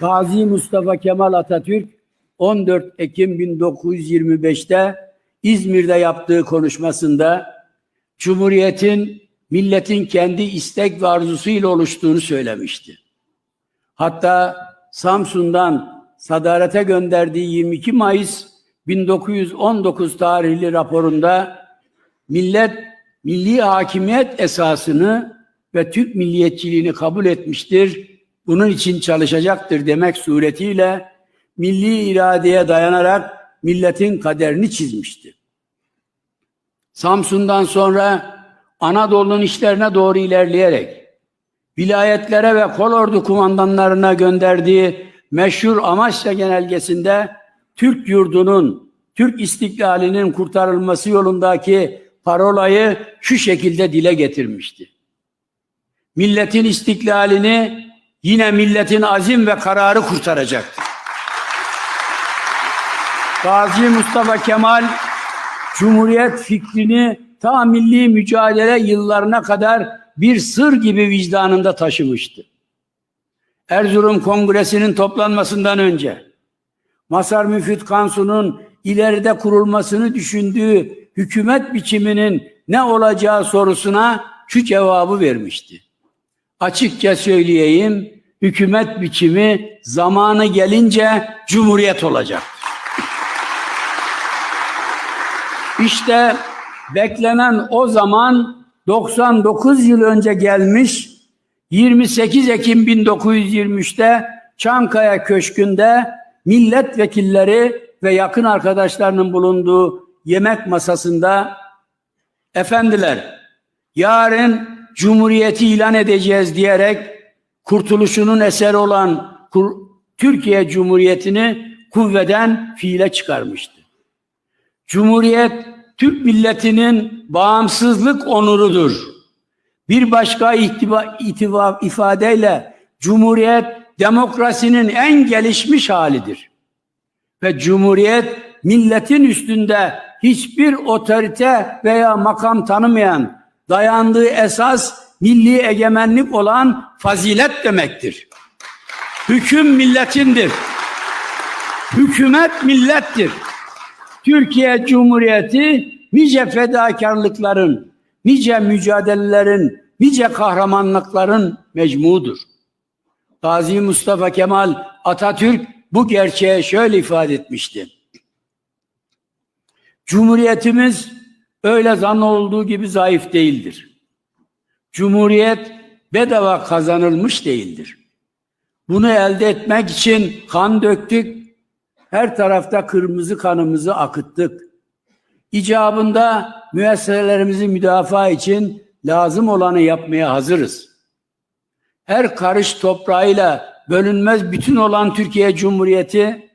Gazi Mustafa Kemal Atatürk 14 Ekim 1925'te İzmir'de yaptığı konuşmasında Cumhuriyetin milletin kendi istek ve arzusuyla oluştuğunu söylemişti. Hatta Samsun'dan Sadarete gönderdiği 22 Mayıs 1919 tarihli raporunda millet milli hakimiyet esasını ve Türk milliyetçiliğini kabul etmiştir. Bunun için çalışacaktır demek suretiyle milli iradeye dayanarak milletin kaderini çizmişti. Samsun'dan sonra Anadolu'nun işlerine doğru ilerleyerek vilayetlere ve kolordu kumandanlarına gönderdiği meşhur Amasya genelgesinde Türk yurdunun, Türk istiklalinin kurtarılması yolundaki parolayı şu şekilde dile getirmişti. Milletin istiklalini yine milletin azim ve kararı kurtaracaktır. Gazi Mustafa Kemal Cumhuriyet fikrini ta milli mücadele yıllarına kadar bir sır gibi vicdanında taşımıştı. Erzurum Kongresi'nin toplanmasından önce Masar Müfit Kansu'nun ileride kurulmasını düşündüğü hükümet biçiminin ne olacağı sorusuna şu cevabı vermişti. Açıkça söyleyeyim, hükümet biçimi zamanı gelince cumhuriyet olacak. İşte beklenen o zaman 99 yıl önce gelmiş 28 Ekim 1923'te Çankaya Köşkü'nde milletvekilleri ve yakın arkadaşlarının bulunduğu yemek masasında efendiler yarın cumhuriyeti ilan edeceğiz diyerek kurtuluşunun eseri olan Türkiye Cumhuriyeti'ni kuvveden fiile çıkarmıştı. Cumhuriyet Türk milletinin bağımsızlık onurudur. Bir başka ihtiba, itiba, ifadeyle Cumhuriyet demokrasinin en gelişmiş halidir. Ve Cumhuriyet milletin üstünde hiçbir otorite veya makam tanımayan, dayandığı esas milli egemenlik olan fazilet demektir. Hüküm milletindir. Hükümet millettir. Türkiye Cumhuriyeti nice fedakarlıkların, nice mücadelelerin, nice kahramanlıkların mecmudur. Gazi Mustafa Kemal Atatürk bu gerçeği şöyle ifade etmişti. Cumhuriyetimiz öyle zannolduğu gibi zayıf değildir. Cumhuriyet bedava kazanılmış değildir. Bunu elde etmek için kan döktük, her tarafta kırmızı kanımızı akıttık. İcabında müesseselerimizi müdafaa için lazım olanı yapmaya hazırız. Her karış toprağıyla bölünmez bütün olan Türkiye Cumhuriyeti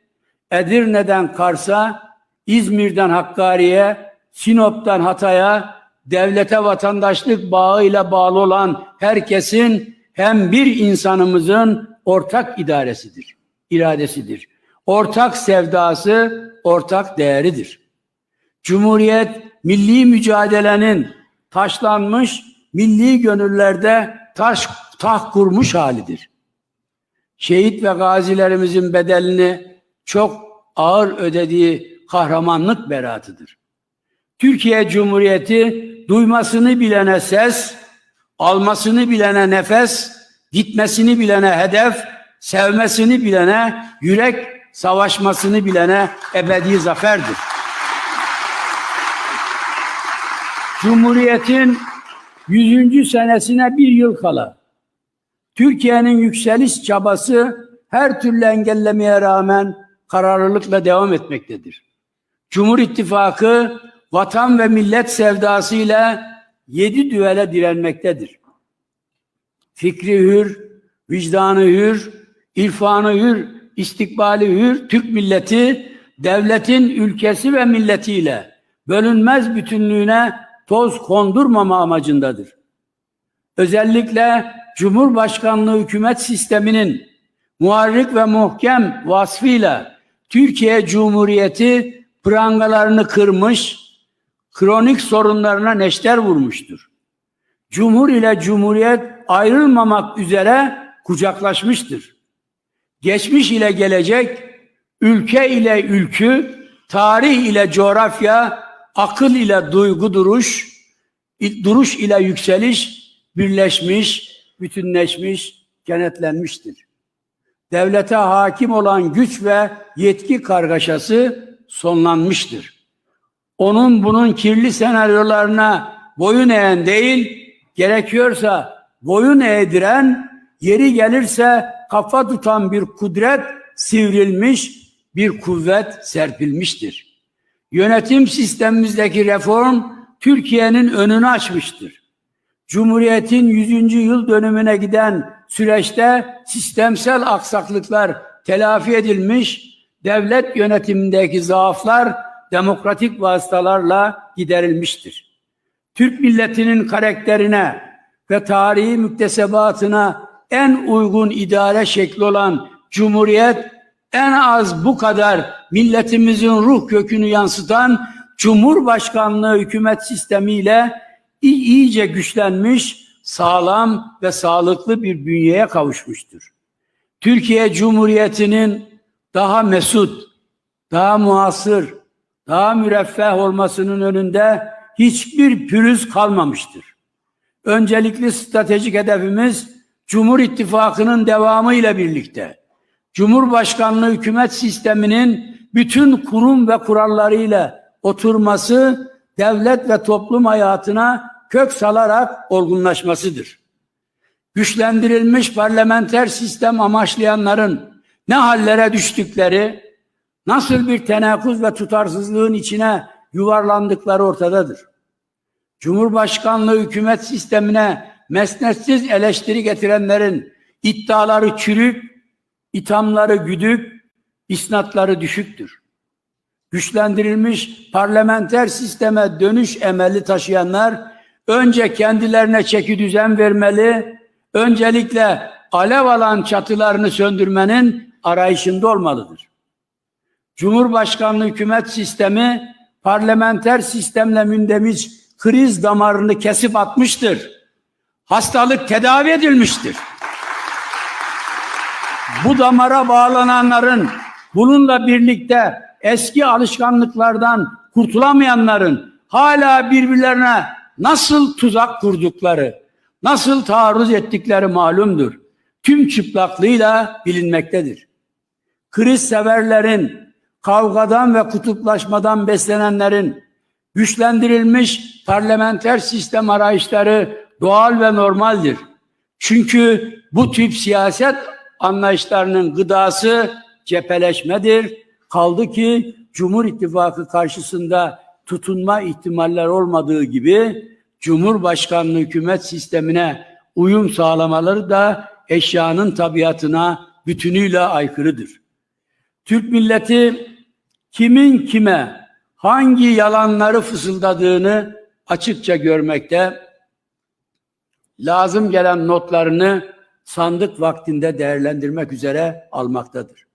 Edirne'den Kars'a, İzmir'den Hakkari'ye, Sinop'tan Hatay'a devlete vatandaşlık bağıyla bağlı olan herkesin hem bir insanımızın ortak idaresidir, iradesidir. Ortak sevdası, ortak değeridir. Cumhuriyet milli mücadelenin taşlanmış milli gönüllerde taş taht kurmuş halidir. Şehit ve gazilerimizin bedelini çok ağır ödediği kahramanlık beratıdır. Türkiye Cumhuriyeti duymasını bilene ses, almasını bilene nefes, gitmesini bilene hedef, sevmesini bilene yürek, savaşmasını bilene ebedi zaferdir. Cumhuriyetin 100. senesine bir yıl kala Türkiye'nin yükseliş çabası her türlü engellemeye rağmen kararlılıkla devam etmektedir. Cumhur İttifakı vatan ve millet sevdasıyla yedi düvele direnmektedir. Fikri hür, vicdanı hür, irfanı hür, istikbali hür, Türk milleti devletin ülkesi ve milletiyle bölünmez bütünlüğüne toz kondurmama amacındadır. Özellikle Cumhurbaşkanlığı hükümet sisteminin muharrik ve muhkem vasfıyla Türkiye Cumhuriyeti prangalarını kırmış, kronik sorunlarına neşter vurmuştur. Cumhur ile Cumhuriyet ayrılmamak üzere kucaklaşmıştır. geçmiş ile gelecek, ülke ile ülkü, tarih ile coğrafya, akıl ile duygu duruş, duruş ile yükseliş birleşmiş, bütünleşmiş, kenetlenmiştir. Devlete hakim olan güç ve yetki kargaşası sonlanmıştır. Onun bunun kirli senaryolarına boyun eğen değil, gerekiyorsa boyun eğdiren, yeri gelirse kafa tutan bir kudret sivrilmiş, bir kuvvet serpilmiştir. Yönetim sistemimizdeki reform Türkiye'nin önünü açmıştır. Cumhuriyetin 100. yıl dönümüne giden süreçte sistemsel aksaklıklar telafi edilmiş, devlet yönetimindeki zaaflar demokratik vasıtalarla giderilmiştir. Türk milletinin karakterine ve tarihi müktesebatına en uygun idare şekli olan Cumhuriyet en az bu kadar milletimizin ruh kökünü yansıtan Cumhurbaşkanlığı hükümet sistemiyle iyice güçlenmiş, sağlam ve sağlıklı bir bünyeye kavuşmuştur. Türkiye Cumhuriyeti'nin daha mesut, daha muasır, daha müreffeh olmasının önünde hiçbir pürüz kalmamıştır. Öncelikli stratejik hedefimiz Cumhur İttifakı'nın devamı ile birlikte Cumhurbaşkanlığı hükümet sisteminin bütün kurum ve kurallarıyla oturması, devlet ve toplum hayatına kök salarak olgunlaşmasıdır. Güçlendirilmiş parlamenter sistem amaçlayanların ne hallere düştükleri, nasıl bir tenakuz ve tutarsızlığın içine yuvarlandıkları ortadadır. Cumhurbaşkanlığı hükümet sistemine mesnetsiz eleştiri getirenlerin iddiaları çürük, ithamları güdük, isnatları düşüktür. Güçlendirilmiş parlamenter sisteme dönüş emeli taşıyanlar önce kendilerine çeki düzen vermeli, öncelikle alev alan çatılarını söndürmenin arayışında olmalıdır. Cumhurbaşkanlığı hükümet sistemi parlamenter sistemle mündemiç kriz damarını kesip atmıştır. Hastalık tedavi edilmiştir. Bu damara bağlananların bununla birlikte eski alışkanlıklardan kurtulamayanların hala birbirlerine nasıl tuzak kurdukları, nasıl taarruz ettikleri malumdur. Tüm çıplaklığıyla bilinmektedir. Kriz severlerin, kavgadan ve kutuplaşmadan beslenenlerin, güçlendirilmiş parlamenter sistem arayışları doğal ve normaldir. Çünkü bu tip siyaset anlayışlarının gıdası cepheleşmedir. Kaldı ki Cumhur İttifakı karşısında tutunma ihtimaller olmadığı gibi Cumhurbaşkanlığı hükümet sistemine uyum sağlamaları da eşyanın tabiatına bütünüyle aykırıdır. Türk milleti kimin kime hangi yalanları fısıldadığını açıkça görmekte, lazım gelen notlarını sandık vaktinde değerlendirmek üzere almaktadır.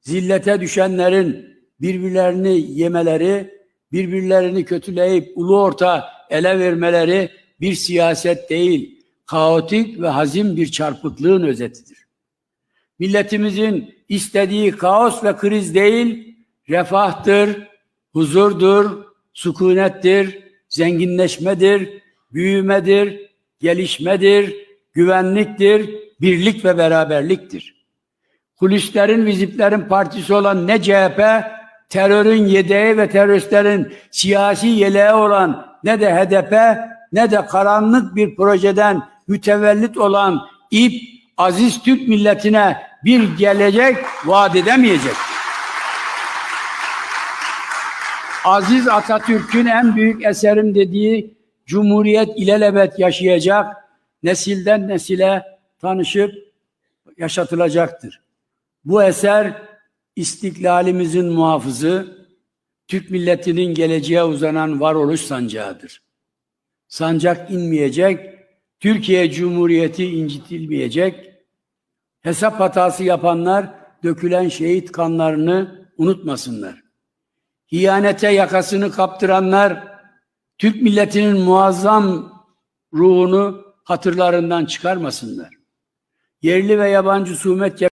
Zillete düşenlerin birbirlerini yemeleri, birbirlerini kötüleyip ulu orta ele vermeleri bir siyaset değil, kaotik ve hazin bir çarpıklığın özetidir. Milletimizin istediği kaos ve kriz değil, refahtır, huzurdur, sükunettir, zenginleşmedir, büyümedir, gelişmedir, güvenliktir, birlik ve beraberliktir. Kulislerin, viziplerin partisi olan ne CHP, terörün yedeği ve teröristlerin siyasi yeleği olan ne de HDP, ne de karanlık bir projeden mütevellit olan İP, aziz Türk milletine bir gelecek vaat edemeyecek. Aziz Atatürk'ün en büyük eserim dediği Cumhuriyet ilelebet yaşayacak, nesilden nesile tanışıp yaşatılacaktır. Bu eser istiklalimizin muhafızı, Türk milletinin geleceğe uzanan varoluş sancağıdır. Sancak inmeyecek, Türkiye Cumhuriyeti incitilmeyecek. Hesap hatası yapanlar dökülen şehit kanlarını unutmasınlar. Hiyanete yakasını kaptıranlar Türk milletinin muazzam ruhunu hatırlarından çıkarmasınlar. Yerli ve yabancı sumet